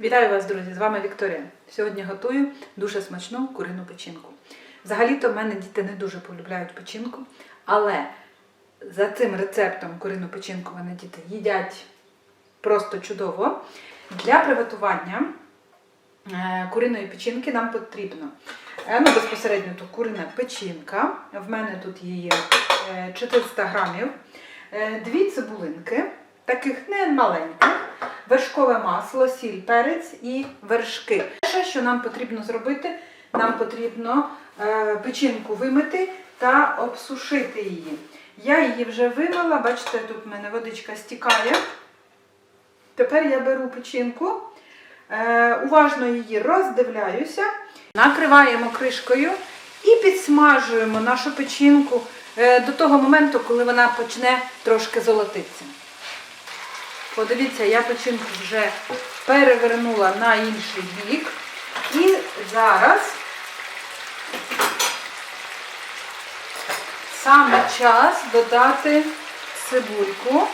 Вітаю вас, друзі! З вами Вікторія. Сьогодні готую дуже смачну курину печінку. Взагалі-то в мене діти не дуже полюбляють печінку, але за цим рецептом курину печінку вони діти їдять просто чудово. Для приготування е, куриної печінки нам потрібно е, ну, безпосередньо тут курина печінка. В мене тут її е, 400 грамів, е, дві цибулинки, таких не маленьких, вершкове масло, сіль, перець і вершки. Перше, що нам потрібно зробити, нам потрібно е, печінку вимити та обсушити її. Я її вже вимила, бачите, тут в мене водичка стікає. Тепер я беру печінку, е, уважно її роздивляюся, накриваємо кришкою і підсмажуємо нашу печінку е, до того моменту, коли вона почне трошки золотитися. Подивіться, я печінку вже перевернула на інший бік. І зараз саме час додати цибульку.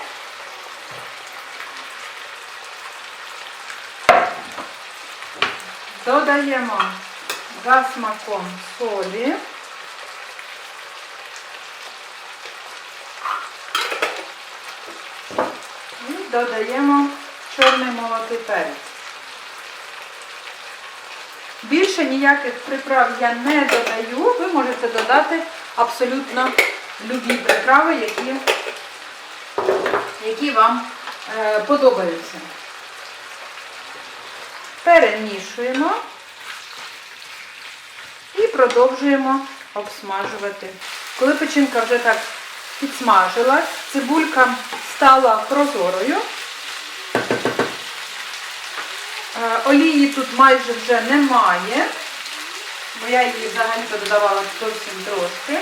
Додаємо за смаком солі. Додаємо чорний молотий перець. Більше ніяких приправ я не додаю. Ви можете додати абсолютно любі приправи, які, які вам е, подобаються. Перемішуємо і продовжуємо обсмажувати. Коли печінка вже так підсмажилась, цибулька стала прозорою. Е, Олії тут майже вже немає, бо я її взагалі додавала зовсім трошки.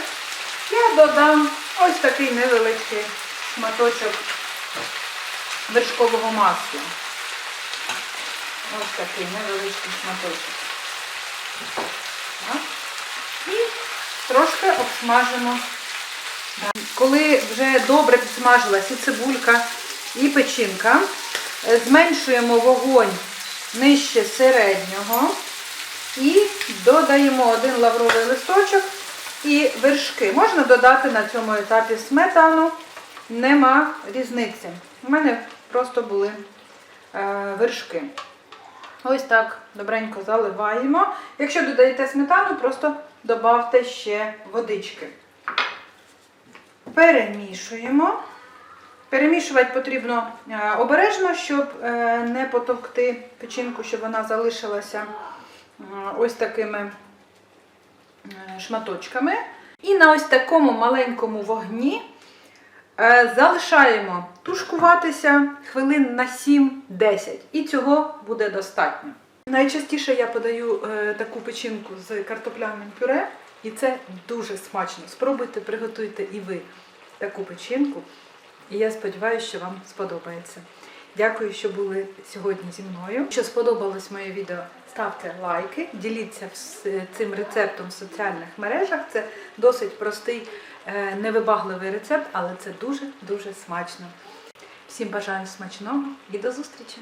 Я додам ось такий невеличкий шматочок вершкового масла. Ось такий невеличкий шматочок. Так. І трошки обсмажимо. Коли вже добре підсмажилась і цибулька, і печінка, е, зменшуємо вогонь нижче середнього і додаємо один лавровий листочок і вершки. Можна додати на цьому етапі сметану, нема різниці. У мене просто були е, вершки. Ось так добренько заливаємо. Якщо додаєте сметану, просто додавте ще водички. Перемішуємо. Перемішувати потрібно е, обережно, щоб е, не потовкти печінку, щоб вона залишилася е, ось такими шматочками. І на ось такому маленькому вогні залишаємо тушкуватися хвилин на 7-10. І цього буде достатньо. Найчастіше я подаю таку печінку з картопляним пюре, і це дуже смачно. Спробуйте, приготуйте і ви таку печінку. І я сподіваюся, що вам сподобається. Дякую, що були сьогодні зі мною. Якщо сподобалось моє відео, ставте лайки, діліться цим рецептом в соціальних мережах. Це досить простий, е, невибагливий рецепт, але це дуже-дуже смачно. Всім бажаю смачного і до зустрічі!